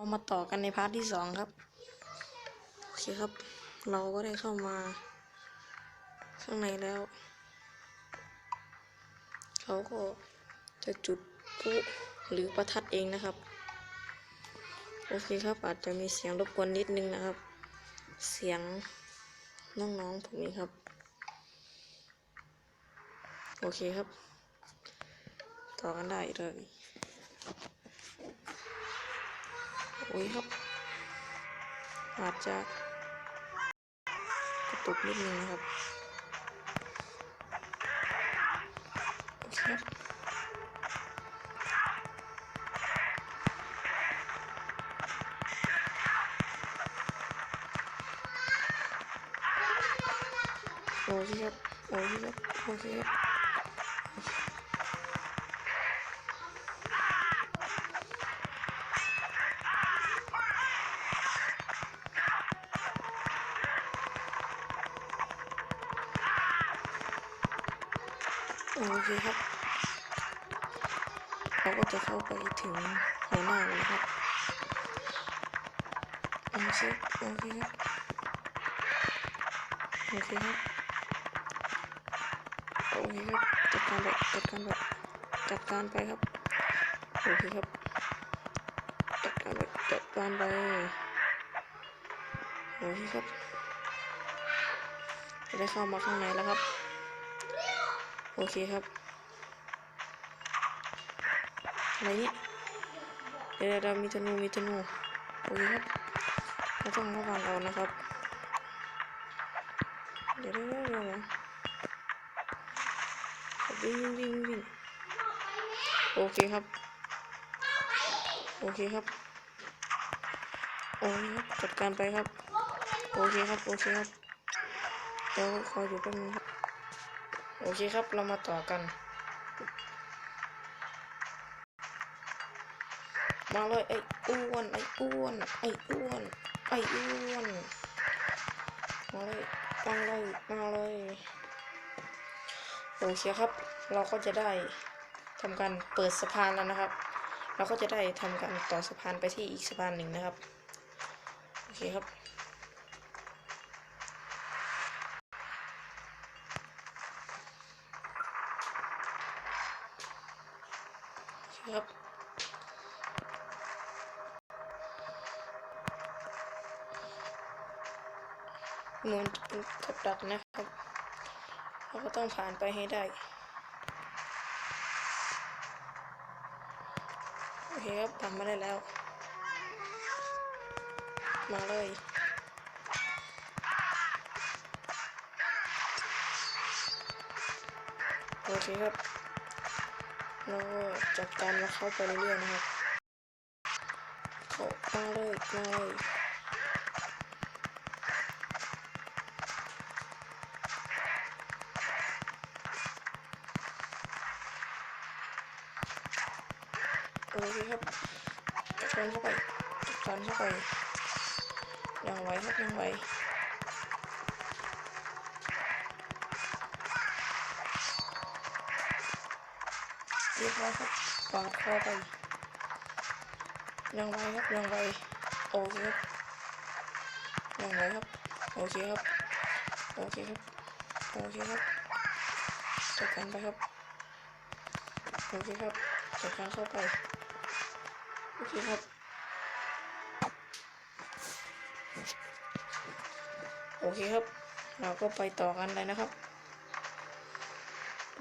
เรามาต่อกันในพาร์ทที่สองครับ โอเคครับ เราก็ได้เข้ามาข้างในแล้ว เขาก็จะจุดพลุหรือประทัดเองนะครับ โอเคครับ อาจจะมีเสียงรบกวนนิดนึงนะครับ เสียงน้องๆผมเองครับ โอเคครับ ต่อกันได้เลย อ้ยครับ อาจจะกระตุกนิดนึงนะครับโอเคครับโอเคครับโอเคครับโอเคครับ โอเคครับเราก็จะเข้าไปถึงหัวหน้าเลยครับโอเคโอเคครับโอเคครับโอเคครับจัดการไปจัดการไปจัดการไปครับโอเคครับจัดการไปจัดการไปโอเคครับจะได้เข้ามาข้างในแล้วครับ โอเคครับ อะไรเนี่ยเดี๋ยวเรามีธนูมีธนูโอเคครับเราต้องระวังเอานะครับ เดี๋ยวเดี๋ยวเดี๋ยววิ่งวิ่งวิ่งโอเคครับ โอเคครับ โอเคครับ จัดการไปครับ โอเคครับ โอเคครับ เดี๋ยวคอยอยู่แป๊บนึงครับ โอเคครับเรามาต่อกันมาเลยไอ้อ้วนไอ้อ้วนไอ้อ้วนไอ้อ้วนมาเลยมาเลยมาเลยโอเคครับ เราก็จะได้ทำการเปิดสะพานแล้วนะครับ เราก็จะได้ทำการต่อสะพานไปที่อีกสะพานหนึ่งนะครับโอเคครับ เหมือนเป็นกับดักนะครับ เราก็ต้องผ่านไปให้ได้ โอเคครับผ่านมาได้แล้ว มาเลยโอเคครับเราก็จัดการมาเข้าไปเรื่อยๆนะครับ เข้ามาเลยมาเลย จัดการเข้าไปจัดการเข้าไปยังไหวครับยังไหวเรียบร้อยครับปาดคอไปยังไหวครับยังไหวโอเคครับยังไหวครับโอเคครับโอเคครับโอเคครับจัดการไปครับโอเคครับจัดการเข้าไป โอเคครับ โอเคครับ เราก็ไปต่อกันเลยนะครับ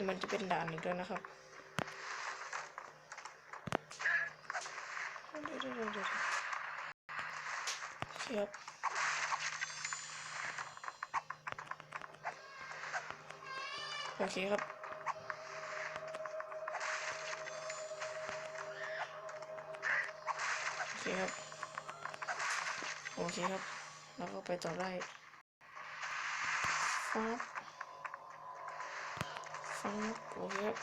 มันจะเป็นด่านอีกแล้วนะครับเยี่ยวเดี๋ยวเดี๋ยวโอเคครับโอเคครับ คครับ โอเคครับ เราก็ไปต่อได้ฟับฟับโอเคครับ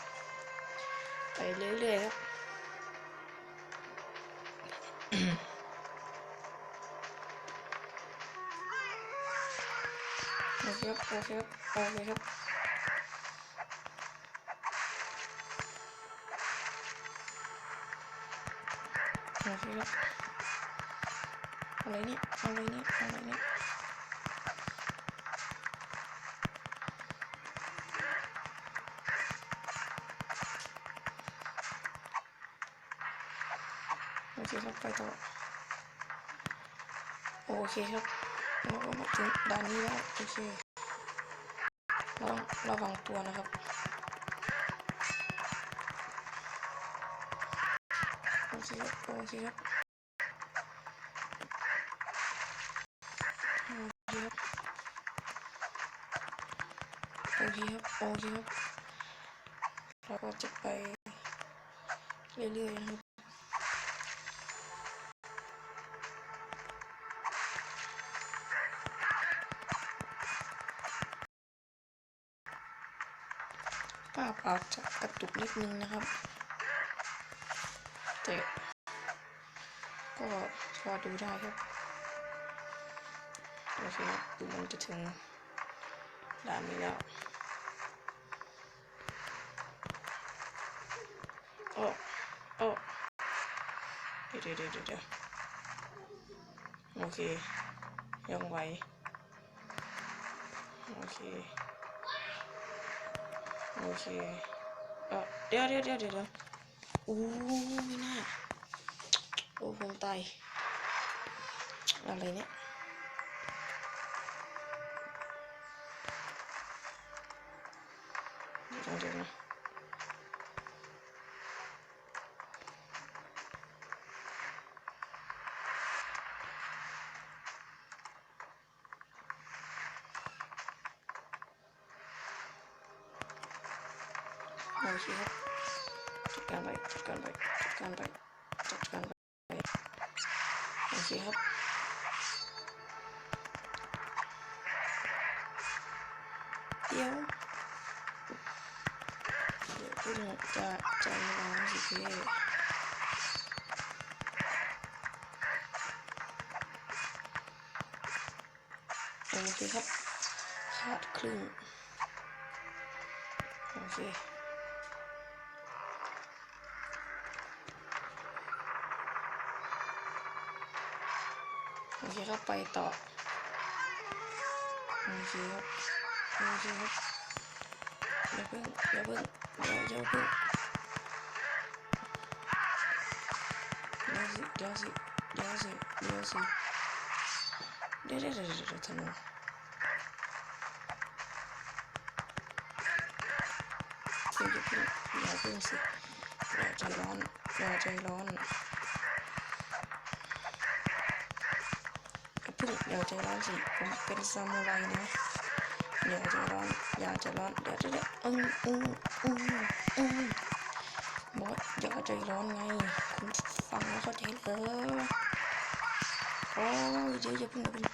ไปเรื่อยๆครับโอเคครับโอเคครับโอเคครับ โอเคครับอะไรเนี่ยอะไรเนี่ยอะไรเนี่ยโอเคครับไปต่อโอเคครับเราก็มาถึงด่านนี้แล้วโอเคระวังระวังตัวนะครับ โอเคครับโอเคครับโอเคครับโอเคครับเราก็จะไปเรื่อยๆนะครับภาพอาจจะกระตุกนิดนึงนะครับ แต่ก็พอดูได้ครับ โอเคครับดูมันจะถึงด่านนี้แล้วโอ้โอ้เดี๋ยวเดี๋ยวเดี๋ยวเดี๋ยวโอเคยังไหวโอเค โอเคเออเดี๋ยวเดี๋ยวเดี๋ยวเดี๋ยว อ้ไม่น่าโอ้ผมตายอะไรเนี่ยเดี๋ยวเดี๋ยวนะโอเคครับ จัดการไปจัดการไปจัดการไปจัดการไปโอเคครับ เดี๋ยว เดี๋ยวเพิ่งจะใจร้อนสิพี่โอเคครับ ขาดครึ่ง โอเค อเคครับไปต่อโอเคครับโอเคครับอย่าเพิ่งอย่าเพิ่งเดี๋ยวอย่าเพิ่งเดี๋ยวสิเดี๋ยวสิเดี๋ยวสิเดี๋ยวสิเดี๋ยวเดี๋ยวเดี๋ยวเดี๋ยวธนูเดี๋ยวอย่าเพิ่งอย่าเพิ่งสิอย่าใจร้อนอย่าใจร้อน เพิ่งอย่าใจร้อนสิผมเป็นซามูไรนะอย่าใจร้อนอย่าใจร้อนเดี๋ยวเดี๋ยวเดี๋ยวอืมอืมอืมอืมบอกว่าอย่าใจร้อนไงคุณฟังแล้วเข้าใจเลยโอ้ยเดี๋ยวจะพึ่งอย่าเพิ่ง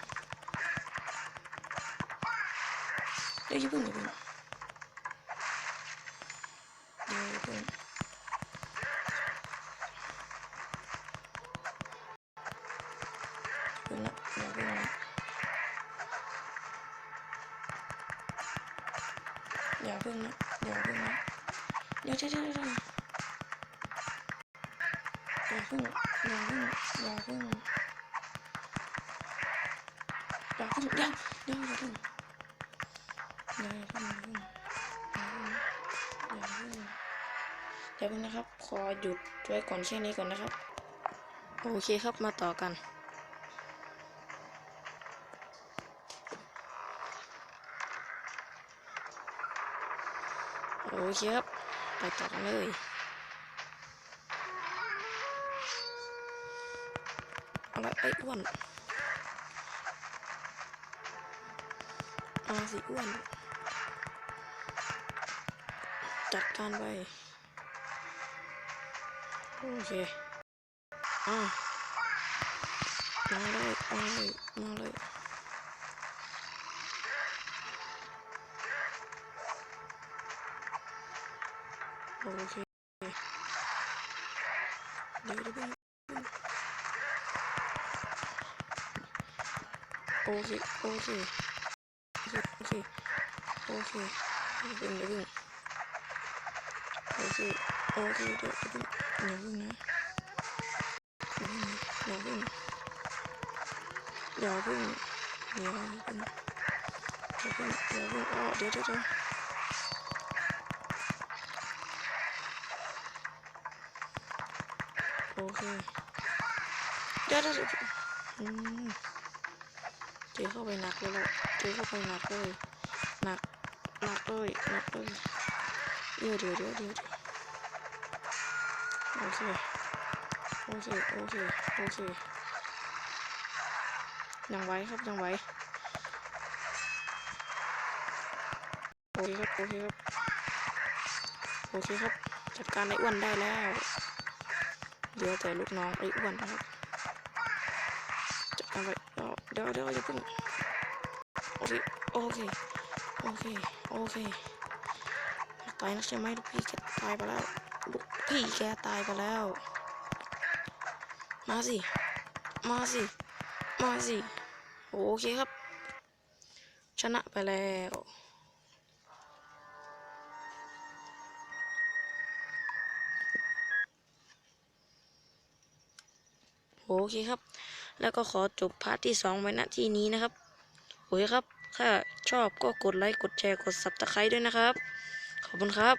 เดี๋ยวอย่าเพิ่งอย่าเพิ่ง อย่าเพิ่งนะอย่าเพิ่งนะเดี๋ยวเดี๋ยวเดี๋ยวเดี๋ยวอย่าเพิ่งอย่าเพิ่งอย่าเพิ่งอย่าเพิ่งเดี๋ยวเดี๋ยวอย่าเพิ่งอย่าเพิ่งอย่าเพิ่งอย่าเพิ่งอย่าเพิ่งนะครับ ขอหยุดไว้ก่อนแค่นี้ก่อนนะครับ โอเคครับมาต่อกัน เคครับไปต่อกันเลยอะไรไอ้อ้วนมาสิอ้วน จัดการไป โอเคอ่ามาเลยมาเลยมาเลย โอเคเดี๋ยวเดี๋ยวเพิ่งโอเคโอเคโอเคโอเคเเพิ่งเดี๋ยวเพิ่งโอเคเดี๋ยวเดี๋ยวเพิ่งนะเดี๋ยวเพิ่งเดี๋ยเพิ่งอย่าเพิ่งอย่าเพิ่งอย่าเพิ่งอย่าเพิ่งอ๋อเดี๋ยวเดี๋ยวเดี๋ยวโอเคเดี๋ยวเดี๋ยวเดี๋ยวอืมเจอเข้าไปหนักเลยลูกเจอเข้าไปหนักเลยหนักหนักเลยหนักเลยเดี๋ยวเดี๋ยวเดี๋ยวเดี๋ยวเดี๋ยวโอเคโอเคโอเคโอเคยังไหวครับยังไหวโอเคครับโอเคครับโอเคครับ จัดการไอ้อ้วนได้แล้ว ลือแต่ลูกน้องไอ้อ้วนนะครับจัดารไปเอาเดี๋ยวเดี๋ยวอย่เพิ่งโอเคโอเคโอเคโอเคตายนะใช่ไหมลูกพี่แกตายไปแล้วลูกพี่แกตายไปแล้ว มาสิมาสิมาสิโอเคครับ ชนะไปแล้ว อเคครับ แล้วก็ขอจบพาร์ทที่สองไว้ณที่นี้นะครับโอเคครับ ถ้าชอบก็กดไลค์ กดแชร์ กดซับสไครต์ด้วยนะครับ ขอบคุณครับ